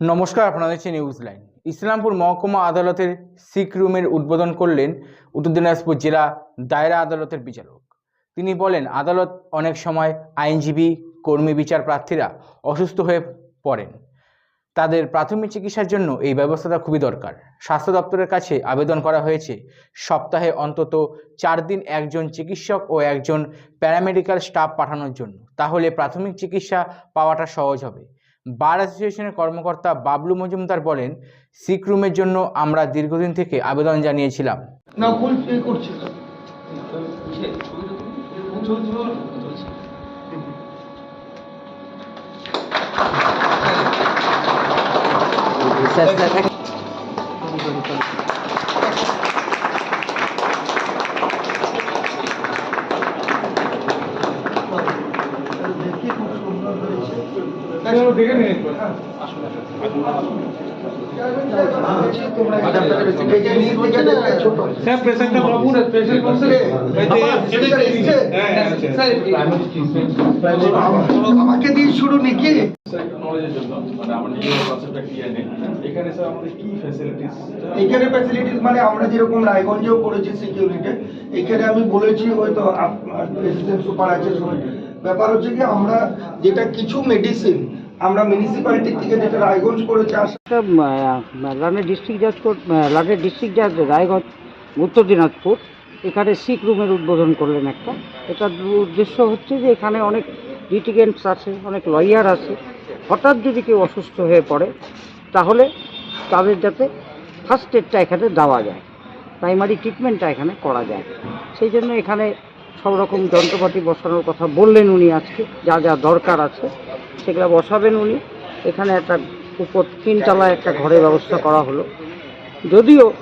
নমস্কার, আপনারা দেখছেন নিউজ লাইন ইসলামপুর মহকুমা আদালতের সিক রুমের উদ্বোধন করলেন উত্তর দিনাজপুর জেলা দায়রা আদালতের বিচারক। তিনি বলেন, আদালত অনেক সময় আইনজীবী, কর্মী, বিচার প্রার্থীরা অসুস্থ হয়ে পড়েন। তাদের প্রাথমিক চিকিৎসার জন্য এই ব্যবস্থাটা খুবই দরকার। স্বাস্থ্য দপ্তরের কাছে আবেদন করা হয়েছে, সপ্তাহে অন্তত চার দিন একজন চিকিৎসক ও একজন প্যারামেডিক্যাল স্টাফ পাঠানোর জন্য। তাহলে প্রাথমিক চিকিৎসা পাওয়াটা সহজ হবে। বার অ্যাসোসিয়েশনের কর্মকর্তা বাবলু মজুমদার বলেন সিক রুমের জন্য আমরা দীর্ঘদিন থেকে আবেদন জানিয়েছিলাম। না ফুল পে করছি দেখি আমাকে দিয়ে শুরু নাকি? নলেজের জন্য মানে আমার নিজের কনসেপ্টটা ক্লিয়ার নেই এখানে স্যার আমাদের কি ফ্যাসিলিটিস এখানে ফ্যাসিলিটিস মানে আমরা যেরকম রায়গঞ্জেও করেছি সিকিউরিটি এখানে আমি বলেছি হয়তো প্রেসিডেন্ট সুপার আছে সবাই। ব্যাপার হচ্ছে কি আমরা যেটা কিছু মেডিসিন আমরা মিউনিসিপ্যালিটি থেকে যেটা রায়গঞ্জ করেছে লানের ডিস্ট্রিক্ট জাজ কোর্ট লানের ডিস্ট্রিক্ট জাজ রায়গঞ্জ, উত্তর দিনাজপুর, এখানে সিক রুমের উদ্বোধন করলেন একটা। এটার উদ্দেশ্য হচ্ছে যে এখানে অনেক লিটিগেন্টস আছে, অনেক লয়ার আছে। হঠাৎ যদি কেউ অসুস্থ হয়ে পড়ে, তাহলে তাদের যাতে ফার্স্ট এডটা এখানে দেওয়া যায় প্রাইমারি ট্রিটমেন্টটা এখানে করা যায়। সেই জন্য এখানে সব রকম যন্ত্রপাতি বসানোর কথা বললেন উনি আজকে, যা যা দরকার আছে। সেগুলো বসাবেন উনি। এখানে একটা উপর তিনতলায় একটা ঘরের ব্যবস্থা করা হলো। যদিও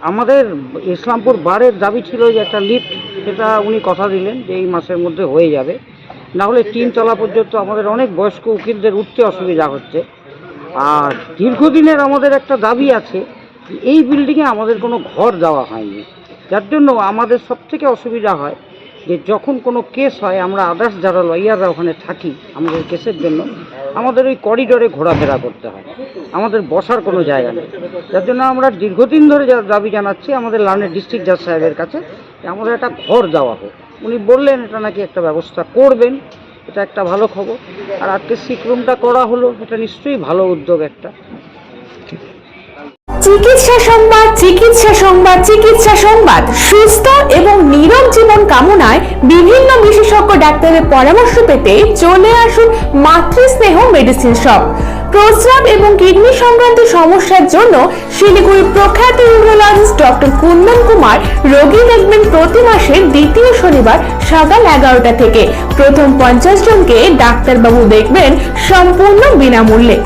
আমাদের ইসলামপুর বারের দাবি ছিল যে একটা লিফট, সেটা উনি কথা দিলেন যে এই মাসের মধ্যে হয়ে যাবে। না হলে তিনতলা পর্যন্ত আমাদের অনেক বয়স্ক উকিলদের উঠতে অসুবিধা হচ্ছে। আর দীর্ঘদিনের আমাদের একটা দাবি আছে এই বিল্ডিংয়ে আমাদের কোনো ঘর দেওয়া হয়নি। যার জন্য আমাদের সব থেকে অসুবিধা হয় যে যখন কোনো কেস হয়, আমরা আদার্স যারা লয়াররা ওখানে থাকি আমাদের কেসের জন্য, আমাদের ওই করিডোরে ঘোরাফেরা করতে হয়। আমাদের বসার কোনো জায়গা নেই। যার জন্য আমরা দীর্ঘদিন ধরে যা দাবি জানাচ্ছি, আমাদের লানের ডিস্ট্রিক্ট জাজ সাহেবের কাছে আমাদের একটা ঘর দেওয়া হোক। উনি বললেন, এটা নাকি একটা ব্যবস্থা করবেন। এটা একটা ভালো খবর। আর আজকে সিক রুমটা করা হলো, এটা নিশ্চয়ই ভালো উদ্যোগ একটা। চিকিৎসা সংবাদ চিকিৎসা সংবাদ চিকিৎসা সংবাদ। সুস্থ এবং নীরব জীবন কামনায় বিভিন্ন বিশেষজ্ঞ ডাক্তারের পরামর্শ পেতে চলে আসুন মাতৃস্নেহ মেডিসিন শপ। প্রস্রাব এবং কিডনি সংক্রান্ত সমস্যার জন্য শিলিগুড়ি প্রখ্যাত ইউরোলজিস্ট ডক্টর কুন্দন কুমার রোগী দেখবেন প্রতি মাসের দ্বিতীয় শনিবার সকাল এগারোটা থেকে। প্রথম পঞ্চাশ জনকে ডাক্তারবাবু দেখবেন সম্পূর্ণ বিনামূল্যে।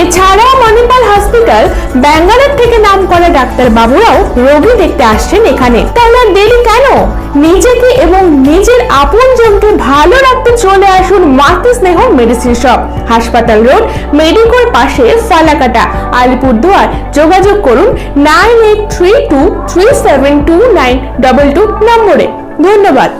এছাড়াও মণিপাল হসপিটাল, ব্যাঙ্গালোর থেকে নাম করা ডাক্তার বাবুরাও রোগী দেখতে আসছেন এখানে। তাহলে দেরি কেন? নিজেকে এবং নিজের আপন জনকে ভালো রাখতে চলে আসুন মাতৃ স্নেহ মেডিসিন শপ হাসপাতাল রোড, মেডিকোর পাশে ফালাকাটা। আলিপুরদুয়ার, যোগাযোগ করুন nine eight three two three seven two nine double two নম্বরে। ধন্যবাদ।